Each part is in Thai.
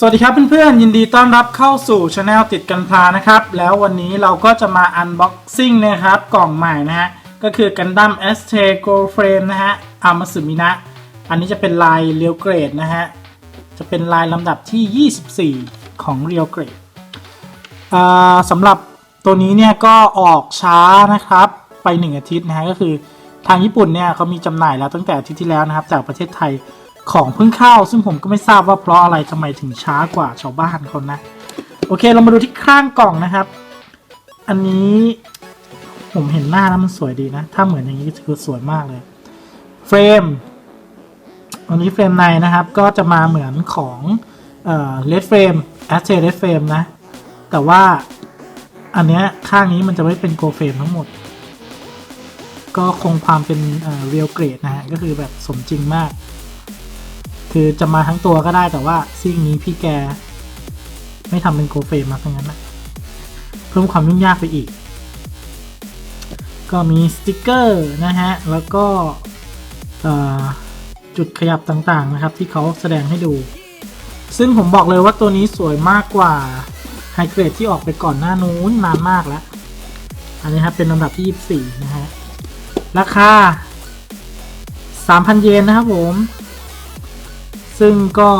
สวัสดีครับเพื่อนๆ ยินดีต้อนรับเข้าสู่ช anel ติดกันพานะครับ แล้ววันนี้เราก็จะมา unboxing นะครับ กล่องใหม่นะฮะ ก็คือ Gundam s t Go Frame นะฮะอามาสึมินะ อันนี้จะเป็นลายเรียวเกรดนะฮะ จะเป็นลายลำดับที่ 24 ของเรียวเกรดสำหรับตัวนี้เนี่ยก็ออกช้านะครับ ไป 1 อาทิตย์นะฮะ ก็คือทางญี่ปุ่นเนี่ยเขามีจำหน่ายแล้วตั้งแต่อาทิตย์ที่แล้วนะครับ แต่ประเทศไทย ของเพิ่งเข้า ซึ่งผมก็ไม่ทราบว่าเพราะอะไรทำไมถึงช้ากว่าชาวบ้านคนนะ โอเคเรามาดูที่ข้างกล่องนะครับ อันนี้ผมเห็นหน้าแล้วมันสวยดีนะ ถ้าเหมือนอย่างนี้คือสวยมากเลย เฟรมอันนี้เฟรมในนะครับ ก็จะมาเหมือนของเอ่อเลดเฟรมแอสเทเลดเฟรมนะ แต่ว่าอันเนี้ยข้างนี้มันจะไม่เป็นโกเฟรมทั้งหมด ก็คงความเป็นเอ่อเรียลเกรดนะฮะ ก็คือแบบสมจริงมาก คือจะมาทั้งตัวก็ได้แต่ว่าซิ่งนี้พี่แก ไม่ทำเป็นโกเฟรมมาทั้งนั้นนะเพิ่มความยุ่งยากไปอีก ก็มีสติกเกอร์นะฮะ แล้วก็จุดขยับต่างๆนะครับ ที่เขาแสดงให้ดู ซึ่งผมบอกเลยว่าตัวนี้สวยมากกว่าไฮเกรดที่ออกไปก่อนหน้านู้นนานมากแล้ว อันนี้ครับเป็นลำดับที่ 24 นะฮะ ราคา 3,000 เยนนะครับผม ซึ่งก็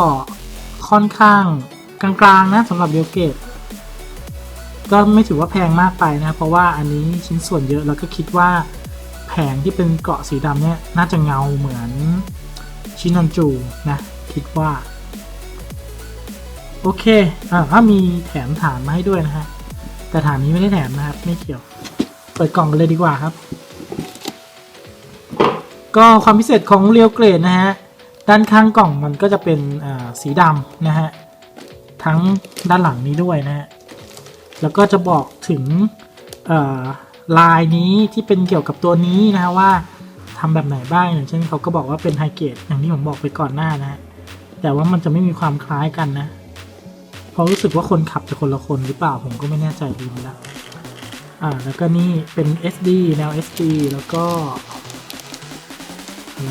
ค่อนข้างกลางๆนะสำหรับเดียวเกตก็ไม่ถือว่าแพงมากไปนะเพราะว่าอันนี้ชิ้นส่วนเยอะแล้วก็คิดว่าแผงที่เป็นเกาะสีดำเนี่ยน่าจะเงาเหมือนชินอนจูนะคิดว่า โอเคอ่ามีแถมฐานมาให้ด้วยนะฮะแต่ฐานนี้ไม่ได้แถมนะครับ ไม่เกี่ยว เปิดกล่องกันเลยดีกว่าครับ ก็ความพิเศษของเรียวเกรดนะฮะ ด้านข้างกล่องมันก็จะเป็นสีดำนะฮะ ทั้งด้านหลังนี้ด้วยนะฮะ แล้วก็จะบอกถึงลายนี้ที่เป็นเกี่ยวกับตัวนี้นะฮะว่าทำแบบไหนบ้างอย่างเช่นเขาก็บอกว่าเป็นไฮเกรดอย่างที่ผมบอกไปก่อนหน้านะฮะ แต่ว่ามันจะไม่มีความคล้ายกันนะเพราะรู้สึกว่าคนขับจะคนละคนหรือเปล่าผมก็ไม่แน่ใจดีแล้วอ่าแล้วก็นี่เป็น SD แนว SD แล้วก็อะไร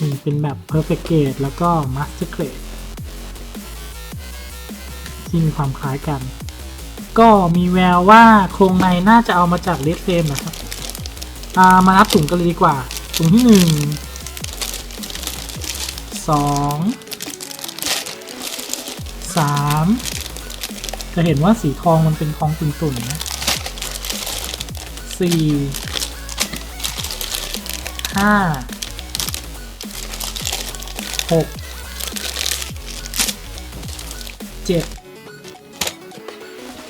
นี่เป็นแบบ perfect grade แล้วก็ master grade ที่มีความคล้ายกัน ก็มีแววว่าโครงในน่าจะเอามาจาก red frame นะครับามานับถุงกันเลยดีกว่าถุงที่หนึ่งสองสามจะเห็นว่าสีทองมันเป็นทองตุ่นๆนะสี่ห้า หกเจ็ด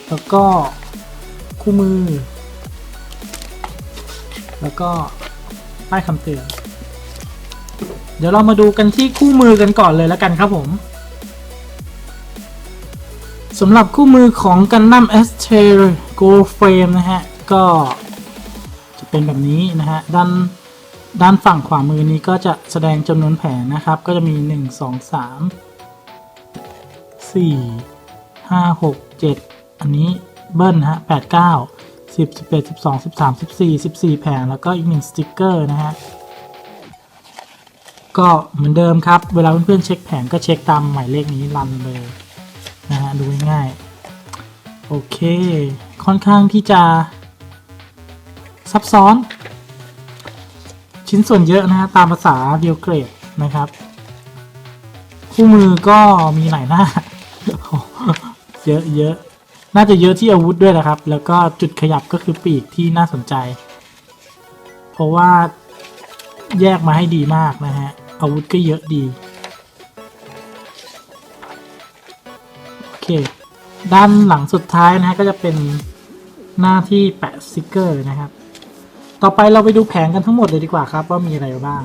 แล้วก็คู่มือ แล้วก็ป้ายคำเตือน เดี๋ยวเรามาดูกันที่คู่มือกันก่อนเลยแล้วกันครับผมสำหรับคู่มือของ Gundam s t e r Go Frame นะฮะ ก็จะเป็นแบบนี้นะฮะ ด้าน ด้านฝั่งขวามือนี้ก็จะแสดงจำนวนแผงนะครับ ก็จะมี 1 2 3 4 5 6 7 อันนี้เบิ้ลนะฮะ8 9 10 11 12 13 14 14 แผงแล้วก็อีกหนึ่งสติกเกอร์นะฮะ ก็เหมือนเดิมครับ เวลาเพื่อนๆเช็คแผงก็เช็คตามหมายเลขนี้รันเลยนะฮะ ดูง่ายโอเค ค่อนข้างที่จะซับซ้อน ชิ้นส่วนเยอะนะฮะตามภาษาเดียวเกรดนะครับ คู่มือก็มีหลายหน้า เยอะเยอะน่าจะเยอะที่อาวุธด้วยนะครับ แล้วก็จุดขยับก็คือปีกที่น่าสนใจ เพราะว่าแยกมาให้ดีมากนะฮะ อาวุธก็เยอะดี โอเค ด้านหลังสุดท้ายนะฮะก็จะเป็นหน้าที่แปะสติกเกอร์นะครับ ต่อไปเราไปดูแผงกันทั้งหมดเลยดีกว่าครับ ว่ามีอะไรบ้าง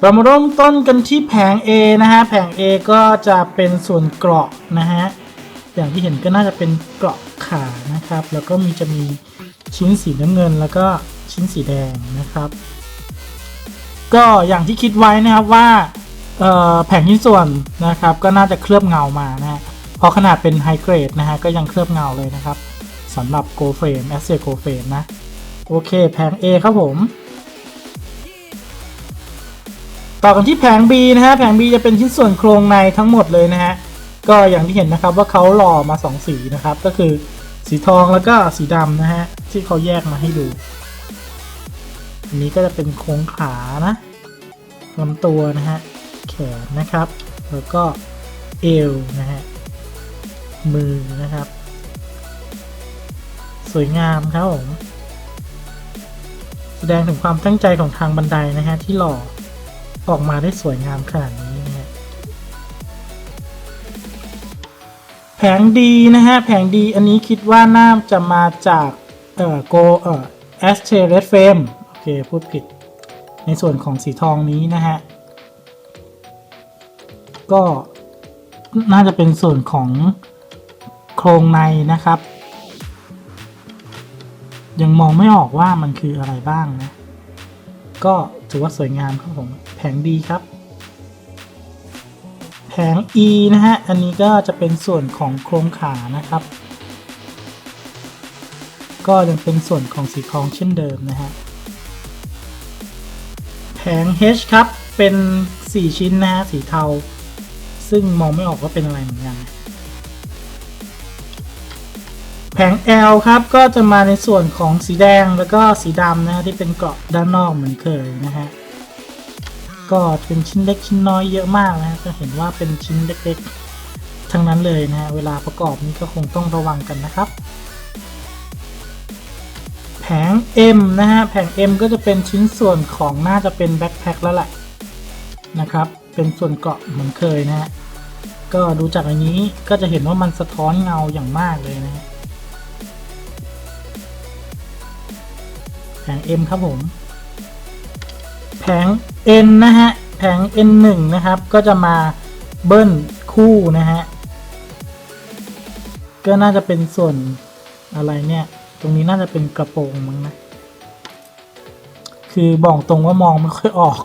เรามาเริ่มต้นกันที่แผง A นะฮะ แผง A ก็จะเป็นส่วนเกราะนะฮะ อย่างที่เห็นก็น่าจะเป็นเกราะขานะครับ แล้วก็มีจะมีชิ้นสีน้ำเงิน แล้วก็ชิ้นสีแดงนะครับ ก็อย่างที่คิดไว้นะครับว่าแผงชิ้นส่วนนะครับ ก็น่าจะเคลือบเงามานะฮะเพราะขนาดเป็นไฮเกรดนะฮะก็ยังเคลือบเงาเลยนะครับ สำหรับ Go Frame a s s e Go Frame นะ โอเคแผง A ครับผม ต่อกันที่แผง B นะฮะ แผง B จะเป็นชิ้นส่วนโครงในทั้งหมดเลยนะฮะ ก็อย่างที่เห็นนะครับว่าเขาหล่อมา 2 สีนะครับ ก็คือสีทองแล้วก็สีดำนะฮะ ที่เขาแยกมาให้ดูอันนี้ก็จะเป็นโครงขานะลำตัวนะฮะ แขนนะครับ แล้วก็เอวนะฮะ มือนะครับ สวยงามครับผมแสดงถึงความตั้งใจของทางบันไดนะฮะที่หล่อออกมาได้สวยงามขนาดนี้นะฮะแผงดีนะฮะแผงดีอันนี้คิดว่าน่าจะมาจากเอ่อโกเอ่อแอสเทเรสเฟมโอเคพูดผิดในส่วนของสีทองนี้นะฮะ ก็น่าจะเป็นส่วนของโครงในนะครับ ยังมองไม่ออกว่ามันคืออะไรบ้างนะ ก็ถือว่าสวยงามครับผมแผงดีครับ แผง E นะฮะ อันนี้ก็จะเป็นส่วนของโครงขานะครับ ก็ยังเป็นส่วนของสีทองเช่นเดิมนะฮะ แผง H ครับ เป็น 4 ชิ้นนะฮะ สีเทา ซึ่งมองไม่ออกว่าเป็นอะไรเหมือนกัน แผง L ครับก็จะมาในส่วนของสีแดงแล้วก็สีดำนะฮะที่เป็นเกาะด้านนอกเหมือนเคยนะฮะก็เป็นชิ้นเล็กชิ้นน้อยเยอะมากนะฮะจะเห็นว่าเป็นชิ้นเล็กๆ ทั้งนั้นเลยนะฮะเวลาประกอบนี้ก็คงต้องระวังกันนะครับ แผง M นะฮะแผง M ก็จะเป็นชิ้นส่วนของน่าจะเป็นแบ็คแพ็คแล้วแหละนะครับเป็นส่วนเกาะเหมือนเคยนะฮะก็ดูจากอันนี้ก็จะเห็นว่ามันสะท้อนเงาอย่างมากเลยนะฮะ ผง M ครับผม แผง N นะฮะ แผง N1 นะครับ ก็จะมาเบิ้ลคู่นะฮะ ก็น่าจะเป็นส่วนอะไรเนี่ย ตรงนี้น่าจะเป็นกระโปรงมั้งนะ คือบอกตรงว่ามองไม่ค่อยออก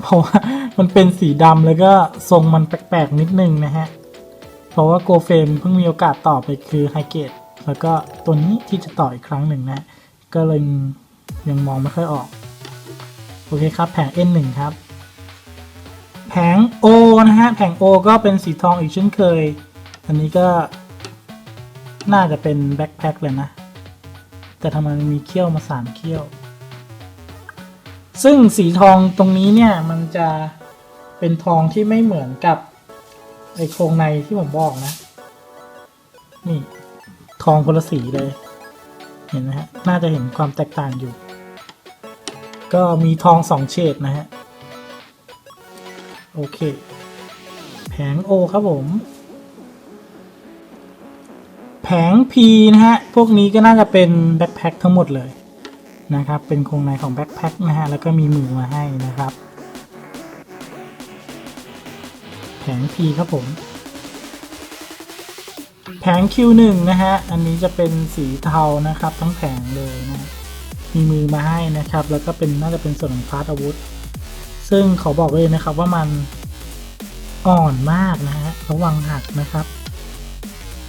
เพราะว่ามันเป็นสีดำแล้วก็ทรงมันแปลกๆนิดนึงนะฮะ เพราะว่าโกเฟมเพิ่งมีโอกาสต่อไปคือไฮเกตแล้วก็ตัวนี้ที่จะต่ออีกครั้งหนึ่งนะ ก็เลยยังมองไม่ค่อยออก โอเคครับ แผง N1 ครับ แผง O นะฮะ แผง O ก็เป็นสีทองอีกเช่นเคย อันนี้ก็น่าจะเป็นแบ็คแพ็คเลยนะ แต่ทำไมมีเขี้ยวมาสามเขี้ยว ซึ่งสีทองตรงนี้เนี่ยมันจะเป็นทองที่ไม่เหมือนกับไอโครงในที่ผมบอกนะ นี่ ทองคนละสีเลย เห็นไหมฮะ น่าจะเห็นความแตกต่างอยู่ ก็มีทองสองเฉดนะฮะ โอเค แผง O ครับผม แผง P นะฮะ พวกนี้ก็น่าจะเป็นแบ็คแพ็คทั้งหมดเลยนะครับ เป็นโครงในของแบ็คแพ็คนะฮะ แล้วก็มีมือมาให้นะครับ แผง P ครับผม แผง Q1 นะฮะ อันนี้จะเป็นสีเทานะครับ ทั้งแผงเลยนะ มีมือมาให้นะครับ แล้วก็เป็นน่าจะเป็นส่วนของพาร์ทอาวุธ ซึ่งขอบอกเลยนะครับว่ามันอ่อนมากนะฮะ ระวังหักนะครับ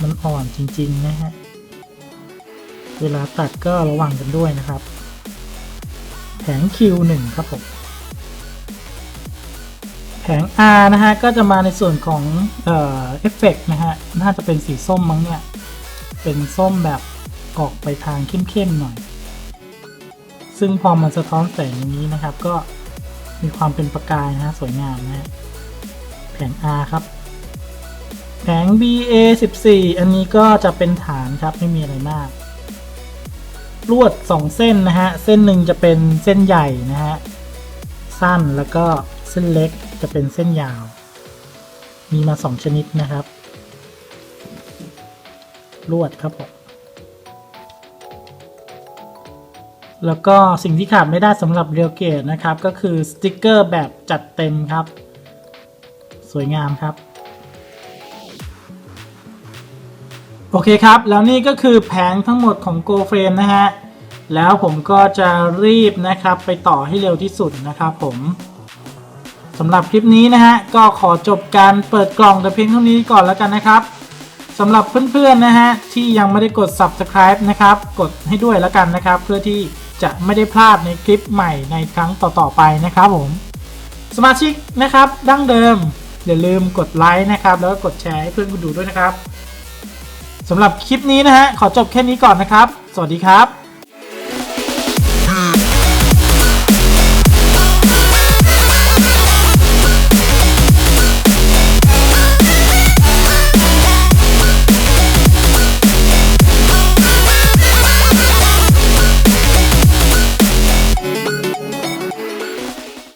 มันอ่อนจริงๆนะฮะ เวลาตัดก็ระวังกันด้วยนะครับ แผง Q1 ครับผม แผง R นะฮะ ก็จะมาในส่วนของเอ่อเอฟเฟกนะฮะ น่าจะเป็นสีส้มมั้งเนี่ย เป็นส้มแบบออกไปทางเข้มๆหน่อย ซึ่งพอมันสะท้อนแสงอย่างนี้นะครับ ก็มีความเป็นประกายนะฮะ สวยงามนะฮะ แผง R ครับ แผง BA 14อันนี้ก็จะเป็นฐานครับ ไม่มีอะไรมาก ลวด 2 เส้นนะฮะ เส้นหนึ่งจะเป็นเส้นใหญ่นะฮะ สั้นแล้วก็เส้นเล็ก จะเป็นเส้นยาว มีมา 2 ชนิดนะครับ ลวดครับผมแล้วก็สิ่งที่ขาดไม่ได้สำหรับเรียวเกตนะครับ ก็คือสติกเกอร์แบบจัดเต็มครับ สวยงามครับ โอเคครับ แล้วนี่ก็คือแผงทั้งหมดของ Go Frame นะฮะ แล้วผมก็จะรีบนะครับไปต่อให้เร็วที่สุดนะครับผม สำหรับคลิปนี้นะฮะก็ขอจบการเปิดกล่องแต่เพียงเท่านี้ก่อนแล้วกันนะครับสำหรับเพื่อนๆนะฮะที่ยังไม่ได้กด subscribe นะครับกดให้ด้วยแล้วกันนะครับ เพื่อที่จะไม่ได้พลาดในคลิปใหม่ในครั้งต่อๆไปนะครับผม สมาชิกนะครับดั้งเดิมอย่าลืมกดไลค์นะครับ แล้วก็กดแชร์ให้เพื่อนคุณดูด้วยนะครับสำหรับคลิปนี้นะฮะขอจบแค่นี้ก่อนนะครับ สวัสดีครับ